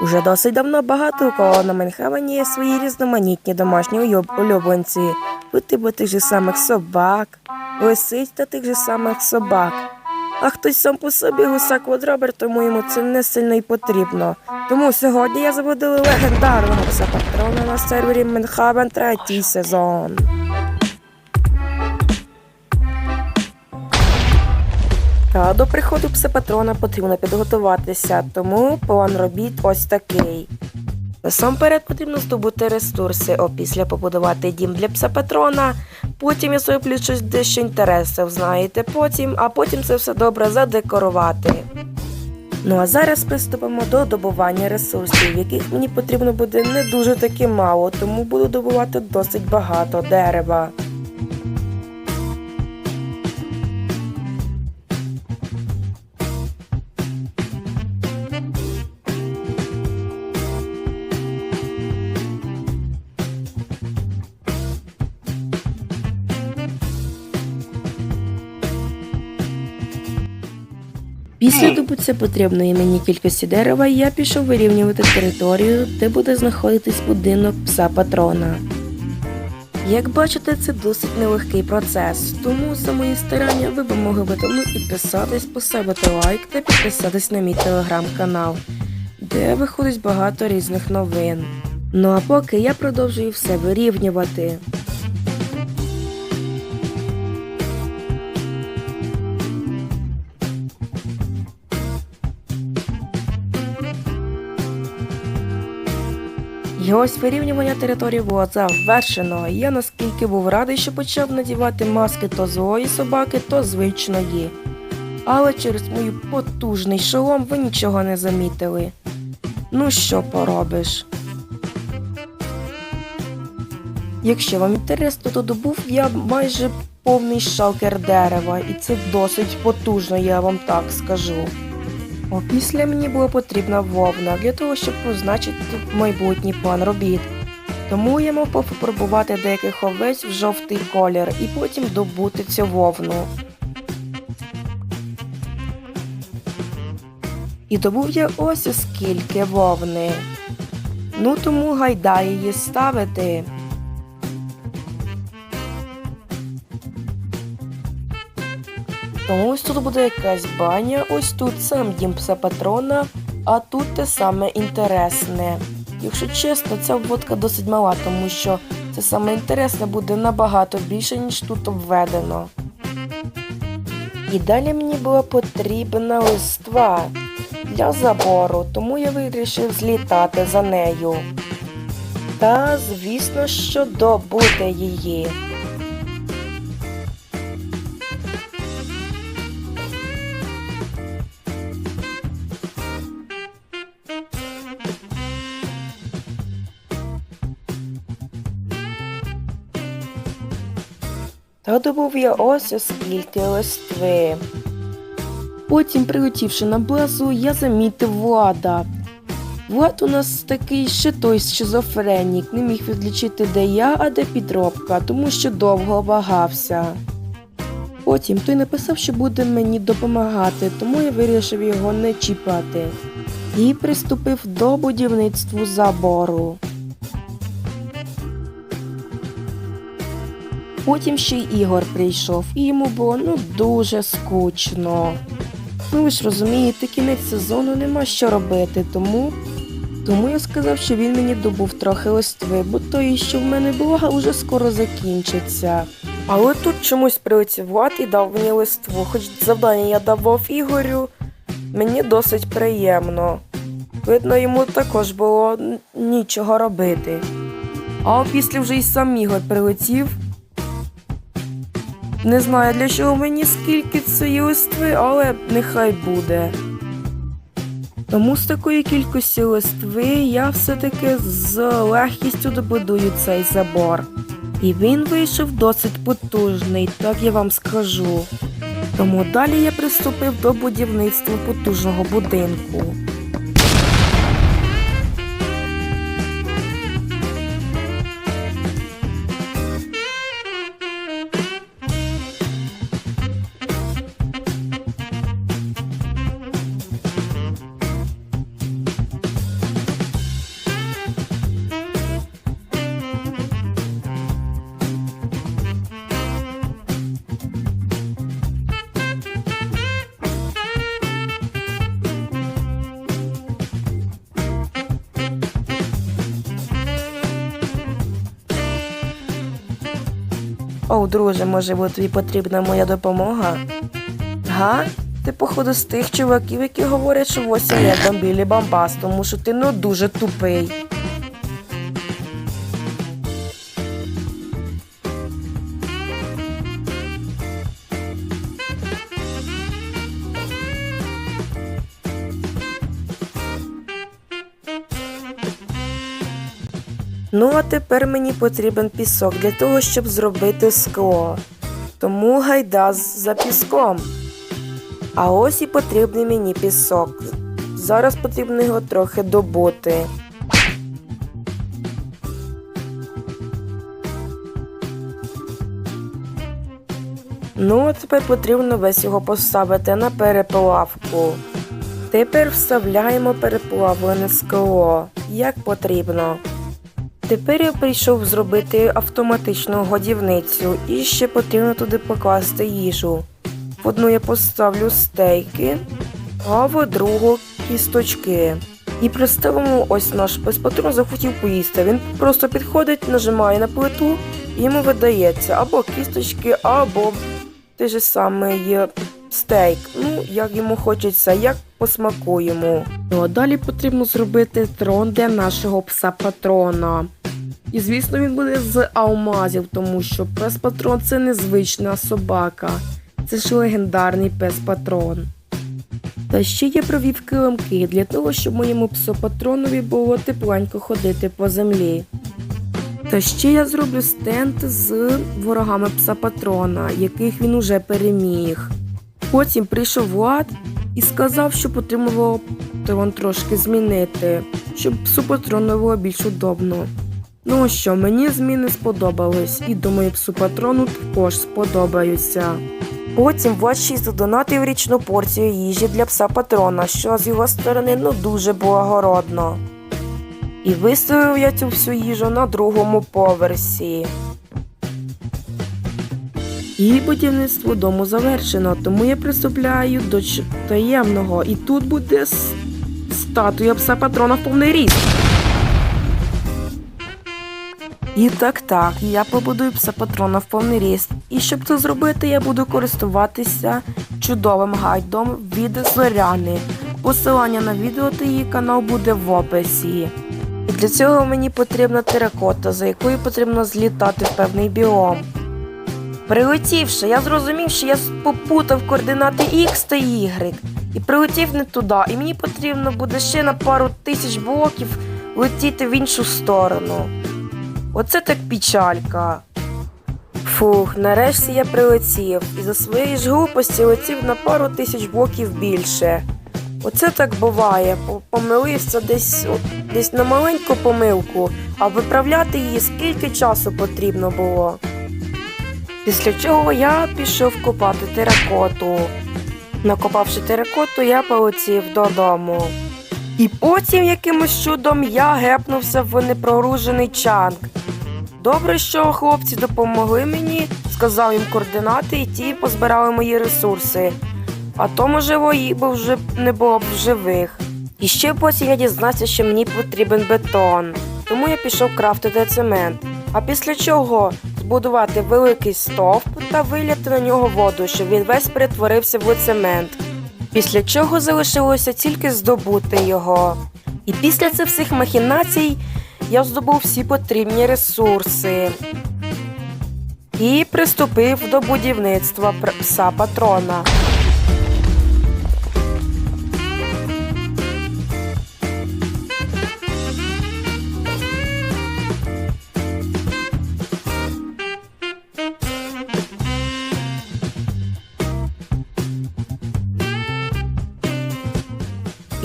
Уже досить давно багато у кого на Менхевені є свої різноманітні домашні улюбленці, бути бо тих же самих собак, лисиць та тих же самих собак. А хтось сам по собі гусак квадробер, тому йому це не сильно й потрібно. Тому сьогодні я заводив легендарного пса патрона на сервері Менхабен третій сезон. До приходу псипатрона потрібно підготуватися, тому план робіт ось такий. Насамперед потрібно здобути ресурси, опісля побудувати дім для псипатрона, потім я зроблю щось дещо інтересів, знаєте, потім, а потім це все добре задекорувати. Ну а зараз приступимо до добування ресурсів, яких мені потрібно буде не дуже таки мало, тому буду добувати досить багато дерева. Після добуття потрібної мені кількості дерева я пішов вирівнювати територію, де буде знаходитись будинок пса патрона. Як бачите, це досить нелегкий процес, тому за мої старання ви б могли би давно підписатись, поставити лайк та підписатись на мій телеграм-канал, де виходить багато різних новин. Ну а поки я продовжую все вирівнювати. І ось вирівнювання території було завершено. Я наскільки був радий, що почав надівати маски то злої собаки, то звичної. Але через мій потужний шолом ви нічого не замітили. Ну що поробиш? Якщо вам інтересно, то добув я майже повний шалкер дерева, і це досить потужно, я вам так скажу. Опісля мені була потрібна вовна для того, щоб позначити майбутній план робіт. Тому я мав пофарбувати деяких овець в жовтий колір і потім добути цю вовну. І добув я ось скільки вовни. Ну тому гайда її ставити. Тому ось тут буде якась баня, ось тут сам дім пса патрона, а тут те саме інтересне. Якщо чесно, ця обводка досить мала, тому що це саме інтересне буде набагато більше, ніж тут обведено. І далі мені була потрібна листва для забору, тому я вирішив злітати за нею. Та, звісно, що добути її. Та я ось оскільки листви. Потім, прилетівши на базу, я замітив Влада. Влад у нас такий ще той шизофренік, не міг відлічити, де я, а де підробка, тому що довго вагався. Потім той написав, що буде мені допомагати, тому я вирішив його не чіпати. І приступив до будівництва забору. Потім ще й Ігор прийшов, і йому було ну дуже скучно. Ну ви ж розумієте, кінець сезону нема що робити, тому. Тому я сказав, що він мені добув трохи листви, бо той, що в мене було, уже скоро закінчиться. Але тут чомусь прилетів і дав мені листву, хоч завдання я давав Ігорю, мені досить приємно. Видно, йому також було нічого робити. А після вже й сам Ігор прилетів. Не знаю для чого мені скільки цієї листви, але нехай буде. Тому з такої кількості листви я все-таки з легкістю добудую цей забор. І він вийшов досить потужний, так я вам скажу. Тому далі я приступив до будівництва потужного будинку. О, друже, може бо тобі потрібна моя допомога? Га? Ти, походу, з тих чуваків, які говорять, що восім там білі бамбас, тому що ти ну дуже тупий. Ну, а тепер мені потрібен пісок для того, щоб зробити скло. Тому гайда за піском. А ось і потрібний мені пісок. Зараз потрібно його трохи добути. Ну, а тепер потрібно весь його поставити на переплавку. Тепер вставляємо переплавлене скло, як потрібно. Тепер я прийшов зробити автоматичну годівницю і ще потрібно туди покласти їжу. В одну я поставлю стейки, а в другу кісточки. І представимо ось наш пес-патрон захотів поїсти. Він просто підходить, нажимає на плиту, і йому видається або кісточки, або те ж саме є стейк. Ну, як йому хочеться, як по смаку йому. Ну а далі потрібно зробити трон для нашого пса-патрона. І звісно, він буде з алмазів, тому що пес-патрон це незвична собака. Це ж легендарний пес-патрон. Та ще я провів килимки для того, щоб моєму псопатронові було тепленько ходити по землі. Та ще я зроблю стенд з ворогами пса-патрона, яких він уже переміг. Потім прийшов Влад і сказав, що потрібно було трон трошки змінити, щоб псу патрону було більш удобно. Ну що, мені зміни сподобались, і думаю, псу патрону також сподобаються. Потім Влад задонатив річну порцію їжі для пса патрона, що з його сторони ну дуже благородно. І виставив я цю всю їжу на другому поверсі. І будівництво дому завершено, тому я приступляю до таємного. І тут буде статуя пса патрона в повний ріст. І так так, я побудую пса патрона в повний ріст. І щоб це зробити, я буду користуватися чудовим гайдом від Зоряни. Посилання на відео та її канал буде в описі. Для цього мені потрібна теракота, за якою потрібно злітати в певний біом. Прилетівши, я зрозумів, що я попутав координати X та Y. І прилетів не туди, і мені потрібно буде ще на пару тисяч блоків летіти в іншу сторону. Оце так печалька. Фух, нарешті я прилетів і за своєї ж глупості летів на пару тисяч блоків більше. Оце так буває. Помилився десь, десь на маленьку помилку, а виправляти її скільки часу потрібно було. Після чого я пішов копати теракоту. Накопавши теракоту, я полетів додому. І потім якимось чудом я гепнувся в непрогружений чанк. Добре, що хлопці допомогли мені, сказав їм координати, і ті позбирали мої ресурси. А то, можливо, їх би вже не було б в живих. І ще потім я дізнався, що мені потрібен бетон. Тому я пішов крафтити цемент. А після чого збудувати великий стовп та виляти на нього воду, щоб він весь перетворився в цемент. Після чого залишилося тільки здобути його. І після цих всіх махінацій я здобув всі потрібні ресурси і приступив до будівництва пса патрона.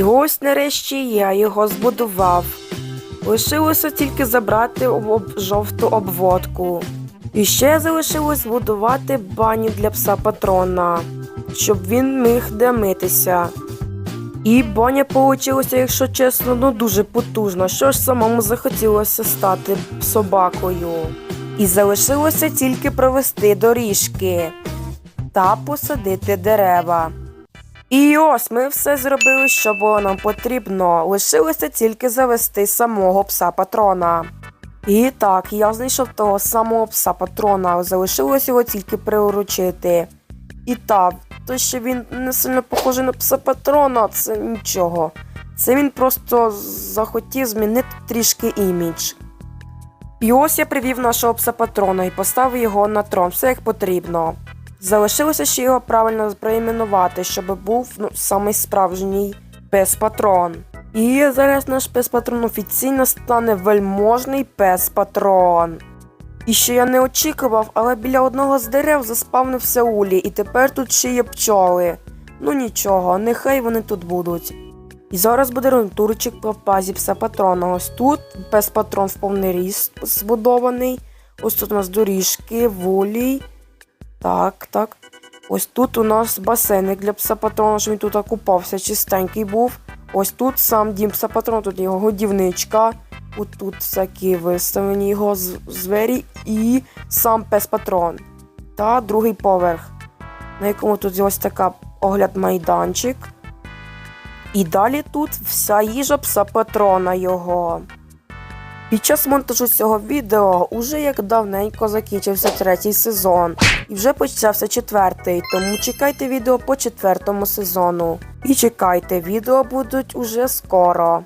І ось нарешті я його збудував. Лишилося тільки забрати об- жовту обводку. І ще залишилось збудувати баню для пса патрона, щоб він міг де митися. І баня получилася, якщо чесно, ну дуже потужна. Що ж самому захотілося стати собакою. І залишилося тільки провести доріжки та посадити дерева. І ось ми все зробили, що було нам потрібно. Лишилося тільки завести самого пса патрона. І так, я знайшов того самого пса патрона, залишилось його тільки приручити. І так, то що він не сильно похожий на пса патрона, це нічого. Це він просто захотів змінити трішки імідж. І ось я привів нашого пса патрона і поставив його на трон, все як потрібно. Залишилося ще його правильно перейменувати, щоб був ну, самий справжній пес патрон. І зараз наш пес патрон офіційно стане вельможний пес патрон. І що я не очікував, але біля одного з дерев заспавнився улі, і тепер тут ще є пчоли. Ну нічого, нехай вони тут будуть. І зараз буде рунтурчик по базі пса патрона. Ось тут пес патрон в повний ріст збудований. Ось тут у нас доріжки, вулій. Так, так. Ось тут у нас басейник для пса патрона, щоб він тут окупався, чистенький був. Ось тут сам дім пса патрона, тут його годівничка. Ось тут всякі виставлені його звері і сам пес патрон. Та другий поверх, на якому тут ось така огляд майданчик. І далі тут вся їжа пса патрона його. Під час монтажу цього відео уже як давненько закінчився третій сезон, і вже почався четвертий, тому чекайте відео по четвертому сезону. І чекайте, відео будуть уже скоро.